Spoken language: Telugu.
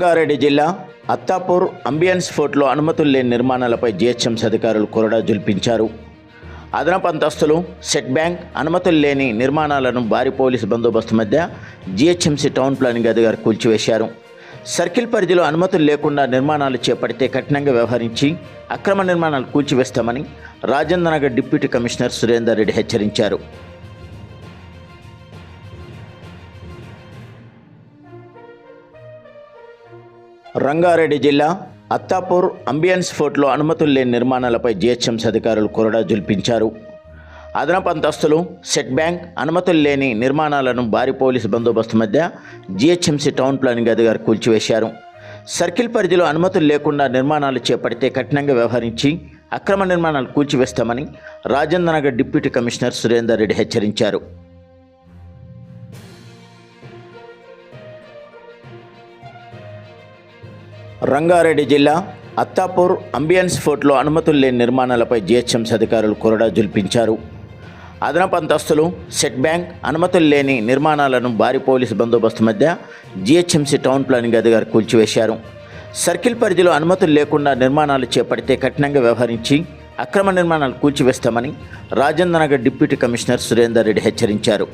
రంగారెడ్డి జిల్లా అత్తాపూర్ అంబియన్స్ ఫోర్ట్లో అనుమతులు లేని నిర్మాణాలపై జిహెచ్ఎంసీ అధికారులు కొరడా జుల్పించారు. అదనపు అంతస్తులు సెట్ బ్యాంక్ అనుమతులు లేని నిర్మాణాలను భారీ పోలీసు బందోబస్తు మధ్య జిహెచ్ఎంసీ టౌన్ ప్లానింగ్ అధికారి కూల్చివేశారు. సర్కిల్ పరిధిలో అనుమతులు లేకుండా నిర్మాణాలు చేపడితే కఠినంగా వ్యవహరించి అక్రమ నిర్మాణాలు కూల్చివేస్తామని రాజేంద్రనగర్ డిప్యూటీ కమిషనర్ సురేందర్ రెడ్డి హెచ్చరించారు. రంగారెడ్డి జిల్లా అత్తాపూర్ అంబియన్స్ ఫోర్ట్లో అనుమతులు లేని నిర్మాణాలపై జిహెచ్ఎంసీ అధికారులు కొరడా జుల్పించారు. అదనపు అంతస్తులు సెట్ బ్యాంక్ అనుమతులు లేని నిర్మాణాలను భారీ పోలీసు బందోబస్తు మధ్య జిహెచ్ఎంసీ టౌన్ ప్లానింగ్ అధికారి కూల్చివేశారు. సర్కిల్ పరిధిలో అనుమతులు లేకుండా నిర్మాణాలు చేపడితే కఠినంగా వ్యవహరించి అక్రమ నిర్మాణాలు కూల్చివేస్తామని రాజేంద్రనగర్ డిప్యూటీ కమిషనర్ సురేందర్ రెడ్డి హెచ్చరించారు. రంగారెడ్డి జిల్లా అత్తాపూర్ అంబియన్స్ ఫోర్ట్లో అనుమతులు లేని నిర్మాణాలపై జిహెచ్ఎంసీ అధికారులు కొరడా జుల్పించారు. అదనపు అంతస్తులు సెట్ బ్యాంక్ అనుమతులు లేని నిర్మాణాలను భారీ పోలీసు బందోబస్తు మధ్య జిహెచ్ఎంసీ టౌన్ ప్లానింగ్ అధికారి కూల్చివేశారు. సర్కిల్ పరిధిలో అనుమతులు లేకుండా నిర్మాణాలు చేపడితే కఠినంగా వ్యవహరించి అక్రమ నిర్మాణాలు కూల్చివేస్తామని రాజేంద్రనగర్ డిప్యూటీ కమిషనర్ సురేందర్ రెడ్డి హెచ్చరించారు.